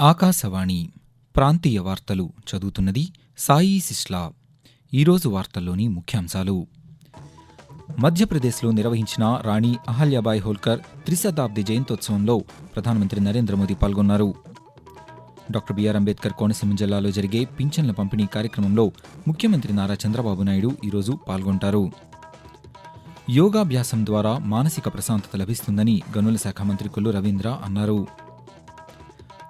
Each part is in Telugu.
ఆకాశవాణి ప్రాంతీయ వార్తలు చదువుతున్నది సాయి సిస్లా. ఈరోజు వార్తల్లోని ముఖ్యాంశాలు. మధ్యప్రదేశ్లో నిర్వహించిన రాణి అహల్యాబాయ్ హోల్కర్ త్రిశతాబ్ది జయంతోత్సవంలో ప్రధానమంత్రి నరేంద్ర మోదీ పాల్గొన్నారు. డాక్టర్ బిఆర్ అంబేద్కర్ కోనసీమ జిల్లాలో జరిగే పింఛన్ల పంపిణీ కార్యక్రమంలో ముఖ్యమంత్రి నారా చంద్రబాబు నాయుడు ఈరోజు పాల్గొంటారు. యోగాభ్యాసం ద్వారా మానసిక ప్రశాంతత లభిస్తుందని గనుల శాఖ మంత్రి కొల్లు రవీంద్ర అన్నారు.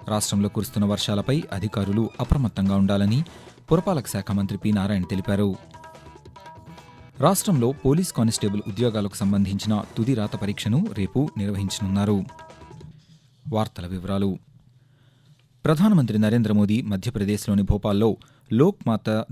రాష్ట్రంలో కురుస్తున్న వర్షాలపై అధికారులు అప్రమత్తంగా ఉండాలని పురపాలక శాఖ మంత్రి పి నారాయణ తెలిపారు. రాష్ట్రంలో పోలీస్ కానిస్టేబుల్ ఉద్యోగాలకు సంబంధించిన తుది రాత పరీక్షను రేపు నిర్వహించనున్నారు. వార్తల వివరాలు. ప్రధానమంత్రి నరేంద్ర మోదీ మధ్యప్రదేశ్లోని భోపాల్లో లోక్ మాతా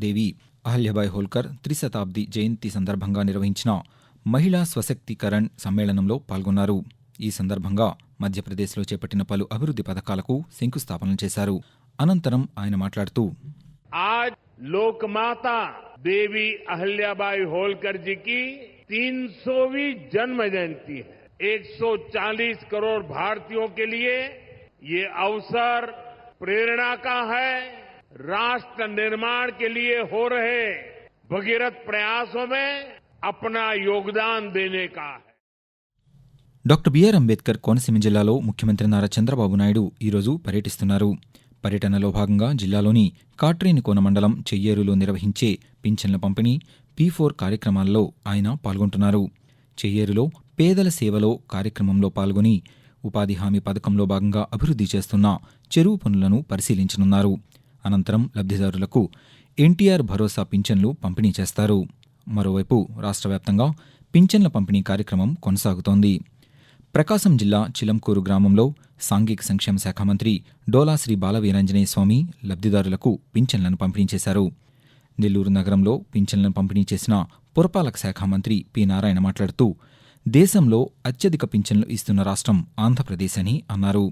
అహల్యబాయ్ హోల్కర్ త్రిశతాబ్ది జయంతి సందర్భంగా నిర్వహించిన మహిళా స్వశక్తీకరణ్ సమ్మేళనంలో పాల్గొన్నారు. ఈ సందర్భంగా మధ్యప్రదేశ్లో చేపట్టిన పలు అభివృద్ధి పథకాలకు శంకుస్థాపనలు చేశారు అనంతరం ఆయన మాట్లాడుతూ आज लोकमाता देवी अहल्याबाई होलकर जी की 300वीं जन्म जयंती है 140 करोड़ भारतीयों के लिए ये अवसर प्रेरणा का है राष्ट्र निर्माण के लिए हो रहे भगीरथ प्रयासों में अपना योगदान देने का है డాక్టర్ బిఆర్ అంబేద్కర్ కోనసీమ జిల్లాలో ముఖ్యమంత్రి నారా చంద్రబాబు నాయుడు ఈరోజు పర్యటిస్తున్నారు. పర్యటనలో భాగంగా జిల్లాలోని కాట్రేనికోన మండలం చెయ్యేరులో నిర్వహించే పింఛన్ల పంపిణీ పీ ఫోర్ కార్యక్రమాల్లో ఆయన పాల్గొంటున్నారు. చెయ్యేరులో పేదల సేవలో కార్యక్రమంలో పాల్గొని ఉపాధి హామీ పథకంలో భాగంగా అభివృద్ధి చేస్తున్న చెరువు పనులను పరిశీలించనున్నారు. అనంతరం లబ్ధిదారులకు ఎన్టీఆర్ భరోసా పింఛన్లు పంపిణీ చేస్తారు. మరోవైపు రాష్ట్ర వ్యాప్తంగా పింఛన్ల పంపిణీ కార్యక్రమం కొనసాగుతోంది. ప్రకాశం జిల్లా చిలంకూరు గ్రామంలో సాంఘిక సంక్షేమ శాఖ మంత్రి డోలా శ్రీ బాలవీరంజనేయ స్వామి లబ్ధిదారులకు పింఛన్లను పంపిణీ చేశారు. నెల్లూరు నగరంలో పింఛన్లను పంపిణీ చేసిన పురపాలక శాఖ మంత్రి పి నారాయణ మాట్లాడుతూ దేశంలో అత్యధిక పింఛన్లు ఇస్తున్న రాష్ట్రం ఆంధ్రప్రదేశ్ అని అన్నారు.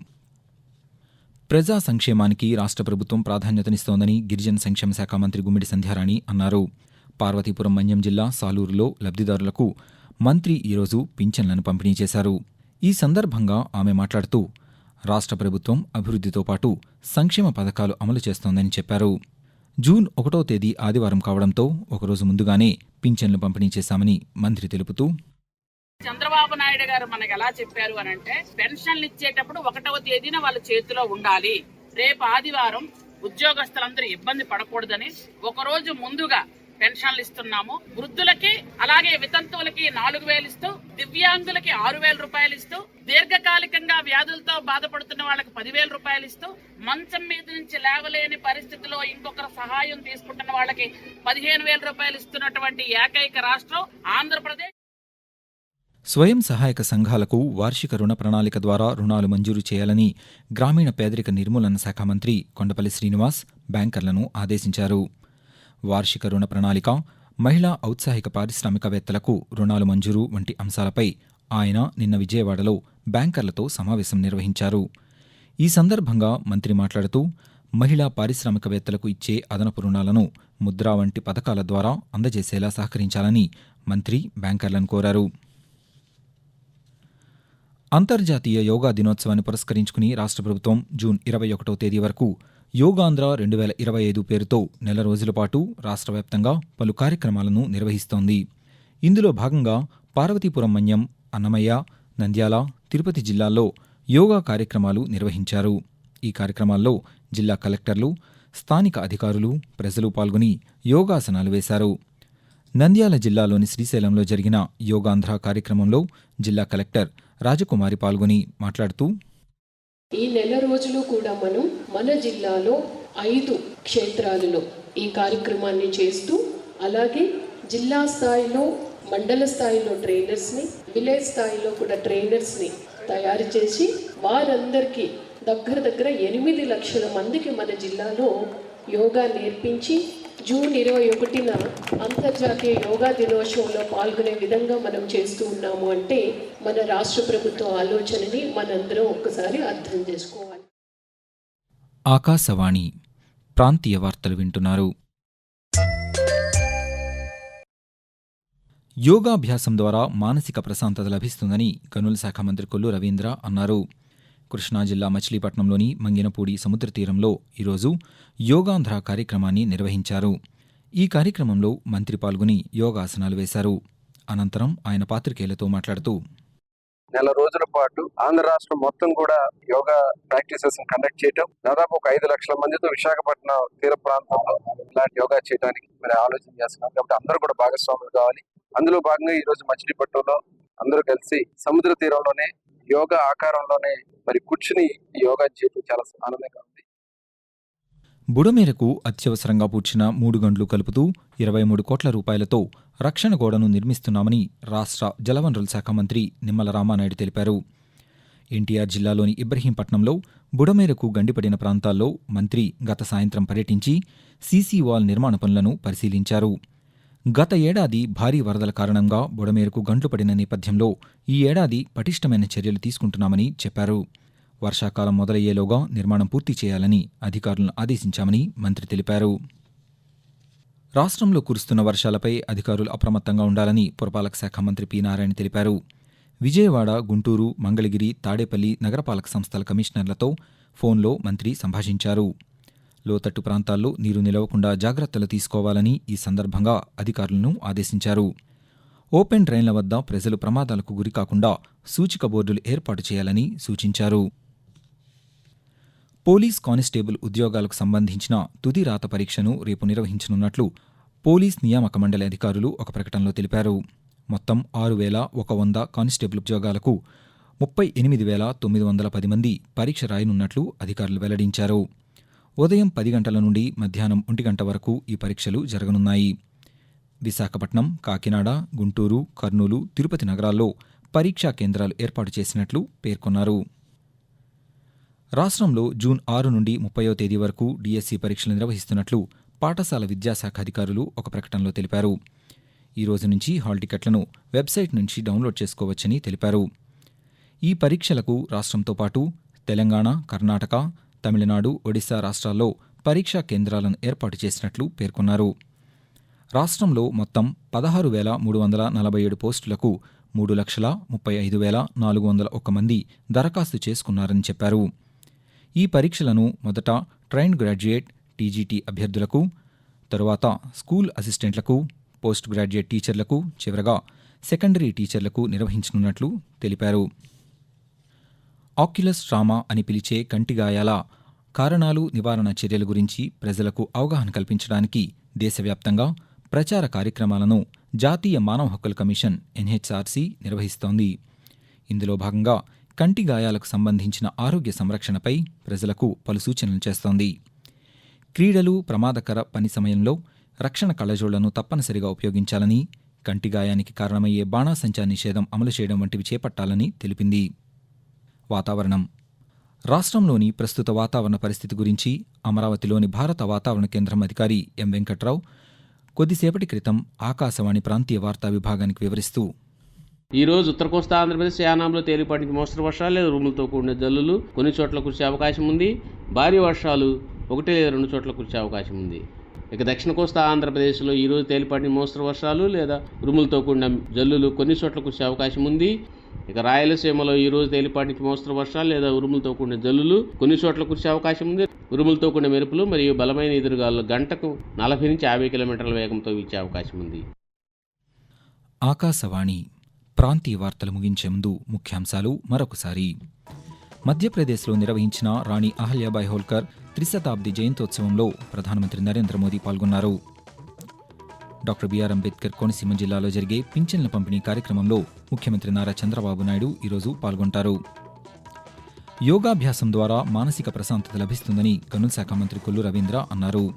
ప్రజా సంక్షేమానికి రాష్ట్ర ప్రభుత్వం ప్రాధాన్యతనిస్తోందని గిరిజన సంక్షేమ శాఖ మంత్రి గుమ్మిడి సంధ్యారాణి అన్నారు. పార్వతీపురం మన్యం జిల్లా సాలూరులో లబ్ధిదారులకు మంత్రి ఈరోజు పింఛన్లను పంపిణీ చేశారు. ఈ సందర్భంగా ఆమె మాట్లాడుతూ రాష్ట్ర ప్రభుత్వం అభివృద్ధితో పాటు సంక్షేమ పథకాలు అమలు చేస్తోందని చెప్పారు. జూన్ ఒకటో తేదీ ఆదివారం కావడంతో ఒకరోజు ముందుగానే పింఛన్లు పంపిణీ చేశామని మంత్రి తెలుపుతూ చంద్రబాబు నాయుడు గారు మనకు ఎలా చెప్పారు అని అంటే పెన్షన్లు ఇచ్చేటప్పుడు ఒకటవ తేదీన వాళ్ళ చేతిలో ఉండాలి. రేపు ఆదివారం ఉద్యోగస్తులందరూ ఇబ్బంది పడకూడదని ఒక రోజు ముందుగా పెన్షన్లు ఇస్తున్నాము. వృద్ధులకి అలాగే వితంతువులకి నాలుగు వేలు ఇస్తూ దివ్యాంగులకి ఆరు వేల రూపాయలు ఇస్తూ దీర్ఘకాలికంగా వ్యాధులతో బాధపడుతున్న వాళ్ళకి పదివేల రూపాయలు ఇస్తూ మంచం మీద నుంచి లేవలేని పరిస్థితిలో ఇంకొకరు సహాయం తీసుకుంటున్న వాళ్ళకి పదిహేను వేల రూపాయలు ఇస్తున్నటువంటి ఏకైక రాష్ట్రం ఆంధ్రప్రదేశ్. స్వయం సహాయక సంఘాలకు వార్షిక రుణ ప్రణాళిక ద్వారా రుణాలు మంజూరు చేయాలని గ్రామీణ పేదరిక నిర్మూలన శాఖ మంత్రి కొండపల్లి శ్రీనివాస్ బ్యాంకర్లను ఆదేశించారు. వార్షిక రుణ ప్రణాళిక మహిళా ఔత్సాహిక పారిశ్రామికవేత్తలకు రుణాలు మంజూరు వంటి అంశాలపై ఆయన నిన్న విజయవాడలో బ్యాంకర్లతో సమావేశం నిర్వహించారు. ఈ సందర్భంగా మంత్రి మాట్లాడుతూ మహిళా పారిశ్రామికవేత్తలకు ఇచ్చే అదనపు రుణాలను ముద్రా వంటి పథకాల ద్వారా అందజేసేలా సహకరించాలని మంత్రి బ్యాంకర్లను కోరారు. అంతర్జాతీయ యోగా దినోత్సవాన్ని పురస్కరించుకుని రాష్ట్ర ప్రభుత్వం జూన్ ఇరవై ఒకటో తేదీ వరకు యోగాంధ్ర రెండు వేల ఇరవై ఐదు పేరుతో నెల రోజుల పాటు రాష్ట్ర వ్యాప్తంగా పలు కార్యక్రమాలను నిర్వహిస్తోంది. ఇందులో భాగంగా పార్వతీపురం మన్యం అన్నమయ్య నంద్యాల తిరుపతి జిల్లాల్లో యోగా కార్యక్రమాలు నిర్వహించారు. ఈ కార్యక్రమాల్లో జిల్లా కలెక్టర్లు స్థానిక అధికారులు ప్రజలు పాల్గొని యోగాసనాలు వేశారు. నంద్యాల జిల్లాలోని శ్రీశైలంలో జరిగిన యోగాంధ్ర కార్యక్రమంలో జిల్లా కలెక్టర్ రాజకుమారి పాల్గొని మాట్లాడుతూ ఈ నెల రోజులు కూడా మనం మన జిల్లాలో ఐదు క్షేత్రాలలో ఈ కార్యక్రమాన్ని చేస్తూ అలాగే జిల్లా స్థాయిలో మండల స్థాయిలో ట్రైనర్స్ని విలేజ్ స్థాయిలో కూడా ట్రైనర్స్ని తయారు చేసి వారందరికీ దగ్గర దగ్గర ఎనిమిది లక్షల మందికి మన జిల్లాలో యోగా నేర్పించి జూన్ ఇరవై ఒకటిన అంతర్జాతీయ యోగా దినోత్సవంలో పాల్గొనే విధంగా మనం చేస్తూ ఉన్నాము అంటే మన రాష్ట్ర ప్రభుత్వ ఆలోచనని మనందరం ఒక్కసారి అర్థం చేసుకోవాలి. ఆకాశవాణి ప్రాంతీయ వార్తలు వింటున్నారు. యోగాభ్యాసం ద్వారా మానసిక ప్రశాంతత లభిస్తుందని గనుల శాఖ మంత్రి కొల్లు రవీంద్ర అన్నారు. కృష్ణా జిల్లా మచిలీపట్నంలోని మంగినపూడి సముద్ర తీరంలో ఈరోజు యోగాంధ్ర కార్యక్రమాన్ని నిర్వహించారు. ఈ కార్యక్రమంలో మంత్రి పాల్గొని యోగాసనాలు వేశారు. అనంతరం ఆయన పాత్రికేయులతో మాట్లాడుతూ నెల రోజుల పాటు ఆంధ్ర రాష్ట్రం మొత్తం కూడా యోగా ప్రాక్టీసెస్ కండక్ట్ చేయటం దాదాపు ఒక ఐదు లక్షల మందితో విశాఖపట్నం తీర ప్రాంతంలో ఇలాంటి యోగా చేయడానికి మరి ఆలోచన చేస్తున్నాం. కాబట్టి అందరూ కూడా భాగస్వాములు కావాలి. అందులో భాగంగా ఈ రోజు మచిలీపట్నంలో అందరూ కలిసి సముద్ర తీరంలోనే యోగా ఆకారంలోనే మరి కూర్చుని యోగా చేయడం చాలా ఆనందంగా ఉంది. బుడమేరకు అత్యవసరంగా పూడ్చిన మూడు గంటలు కలుపుతూ ఇరవై మూడు కోట్ల రూపాయలతో రక్షణ గోడను నిర్మిస్తున్నామని రాష్ట్ర జలవనరుల శాఖ మంత్రి నిమ్మల రామానాయుడు తెలిపారు. ఎన్టీఆర్ జిల్లాలోని ఇబ్రహీంపట్నంలో బుడమేరకు గండిపడిన ప్రాంతాల్లో మంత్రి గత సాయంత్రం పర్యటించి సీసీ వాల్ నిర్మాణ పనులను పరిశీలించారు. గత ఏడాది భారీ వరదల కారణంగా బుడమేరకు గంట్లు పడిన నేపథ్యంలో ఈ ఏడాది పటిష్టమైన చర్యలు తీసుకుంటున్నామని చెప్పారు. వర్షాకాలం మొదలయ్యేలోగా నిర్మాణం పూర్తి చేయాలని అధికారులను ఆదేశించామని మంత్రి తెలిపారు. రాష్ట్రంలో కురుస్తున్న వర్షాలపై అధికారులు అప్రమత్తంగా ఉండాలని పురపాలక శాఖ మంత్రి పి నారాయణ తెలిపారు. విజయవాడ గుంటూరు మంగళగిరి తాడేపల్లి నగరపాలక సంస్థల కమిషనర్లతో ఫోన్లో మంత్రి సంభాషించారు. లోతట్టు ప్రాంతాల్లో నీరు నిలవకుండా జాగ్రత్తలు తీసుకోవాలని ఈ సందర్భంగా అధికారులను ఆదేశించారు. ఓపెన్ డ్రైన్ల వద్ద ప్రజలు ప్రమాదాలకు గురికాకుండా సూచిక బోర్డులు ఏర్పాటు చేయాలని సూచించారు. పోలీస్ కానిస్టేబుల్ ఉద్యోగాలకు సంబంధించిన తుది రాత పరీక్షను రేపు నిర్వహించనున్నట్లు పోలీస్ నియామక మండలి అధికారులు ఒక ప్రకటనలో తెలిపారు. మొత్తం ఆరు వేల ఒక వంద కానిస్టేబుల్ ఉద్యోగాలకు ముప్పై ఎనిమిది వేల తొమ్మిది వందల పది మంది పరీక్ష రాయనున్నట్లు అధికారులు వెల్లడించారు. ఉదయం పది గంటల నుండి మధ్యాహ్నం ఒంటి గంట వరకు ఈ పరీక్షలు జరగనున్నాయి. విశాఖపట్నం కాకినాడ గుంటూరు కర్నూలు తిరుపతి నగరాల్లో పరీక్షా కేంద్రాలు ఏర్పాటు చేసినట్లు పేర్కొన్నారు. రాష్ట్రంలో జూన్ ఆరు నుండి ముప్పయో తేదీ వరకు డిఎస్సి పరీక్షలు నిర్వహిస్తున్నట్లు పాఠశాల విద్యాశాఖ అధికారులు ఒక ప్రకటనలో తెలిపారు. ఈ రోజు నుంచి హాల్ టికెట్లను వెబ్సైట్ నుంచి డౌన్లోడ్ చేసుకోవచ్చని తెలిపారు. ఈ పరీక్షలకు రాష్ట్రంతో పాటు తెలంగాణ కర్ణాటక తమిళనాడు ఒడిశా రాష్ట్రాల్లో పరీక్షా కేంద్రాలను ఏర్పాటు చేసినట్లు పేర్కొన్నారు. రాష్ట్రంలో మొత్తం పదహారు వేల మూడు వందల నలభై ఏడు పోస్టులకు మూడు లక్షల ముప్పై ఐదు వేల నాలుగు వందల ఒక మంది దరఖాస్తు చేసుకున్నారని చెప్పారు. ఈ పరీక్షలను మొదట ట్రైన్డ్ గ్రాడ్యుయేట్ టీజీటీ అభ్యర్థులకు తరువాత స్కూల్ అసిస్టెంట్లకు పోస్ట్ గ్రాడ్యుయేట్ టీచర్లకు చివరగా సెకండరీ టీచర్లకు నిర్వహించనున్నట్లు తెలిపారు. ఆక్యులస్ ట్రామా అని పిలిచే కంటిగాయాల కారణాలు నివారణ చర్యల గురించి ప్రజలకు అవగాహన కల్పించడానికి దేశవ్యాప్తంగా ప్రచార కార్యక్రమాలను జాతీయ మానవ హక్కుల కమిషన్ ఎన్హెచ్ఆర్సీ నిర్వహిస్తోంది. ఇందులో భాగంగా కంటి గాయాలకు సంబంధించిన ఆరోగ్య సంరక్షణపై ప్రజలకు పలు సూచనలు చేస్తోంది. క్రీడలు ప్రమాదకర పని సమయంలో రక్షణ కళ్ళజోళ్ళను తప్పనిసరిగా ఉపయోగించాలని కంటి గాయానికి కారణమయ్యే బాణాసంచా నిషేధం అమలు చేయడం వంటివి చేపట్టాలని తెలిపింది. వాతావరణం. రాష్ట్రంలోని ప్రస్తుత వాతావరణ పరిస్థితి గురించి అమరావతిలోని భారత వాతావరణ కేంద్రం అధికారి ఎం వెంకట్రావు కొద్దిసేపటి క్రితం ఆకాశవాణి ప్రాంతీయ వార్తా విభాగానికి వివరిస్తూ ఈ రోజు ఉత్తర కోస్తా ఆంధ్రప్రదేశ్ యానాంలో తేలిపాటి నుంచి మోస్తరు వర్షాలు లేదా రూములతో కూడిన జల్లులు కొన్ని చోట్ల కురిసే అవకాశం ఉంది. భారీ వర్షాలు ఒకటి లేదా రెండు చోట్ల కురిసే అవకాశం ఉంది. ఇక దక్షిణ కోస్తా ఆంధ్రప్రదేశ్లో ఈ రోజు తేలిపాటి మోస్తరు వర్షాలు లేదా ఉరుములతో కూడిన జల్లులు కొన్ని చోట్ల కురిసే అవకాశం ఉంది. ఇక రాయలసీమలో ఈ రోజు తేలిపాటి నుంచి మోస్తరు వర్షాలు లేదా ఉరుములతో కూడిన జల్లులు. కొన్ని చోట్ల కురిసే అవకాశం ఉంది. ఉరుములతో కూడిన మెరుపులు మరియు బలమైన ఎదురుగాలు గంటకు నలభై నుంచి యాభై కిలోమీటర్ల వేగంతో వీచే అవకాశం ఉంది. ఆకాశవాణి ప్రాంతీయ వార్తలు ముగించే ముందు ముఖ్యాంశాలు మరొకసారి. మధ్యప్రదేశ్లో నిర్వహించిన రాణి అహల్యాబాయ్ హోల్కర్ త్రిశతాబ్ది జయంతోత్సవంలో ప్రధానమంత్రి నరేంద్ర మోదీ పాల్గొన్నారు. డాక్టర్ బిఆర్ అంబేద్కర్ కోనసీమ జిల్లాలో జరిగే పింఛన్ల పంపిణీ కార్యక్రమంలో ముఖ్యమంత్రి నారా చంద్రబాబు నాయుడు ఈరోజు పాల్గొంటారు. యోగాభ్యాసం ద్వారా మానసిక ప్రశాంతత లభిస్తుందని గనుల శాఖ మంత్రి కొల్లు రవీంద్ర అన్నారు.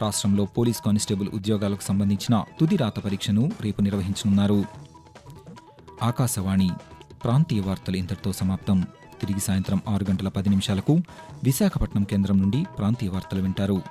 రాష్ట్రంలో పోలీస్ కానిస్టేబుల్ ఉద్యోగాలకు సంబంధించిన తుది రాత పరీక్షను రేపు నిర్వహించనున్నారు. ఆకాశవాణి ప్రాంతీయ వార్తలు ఇంతటితో సమాప్తం. తిరిగి సాయంత్రం ఆరు గంటల పది నిమిషాలకు విశాఖపట్నం కేంద్రం నుండి ప్రాంతీయ వార్తలు వింటారు.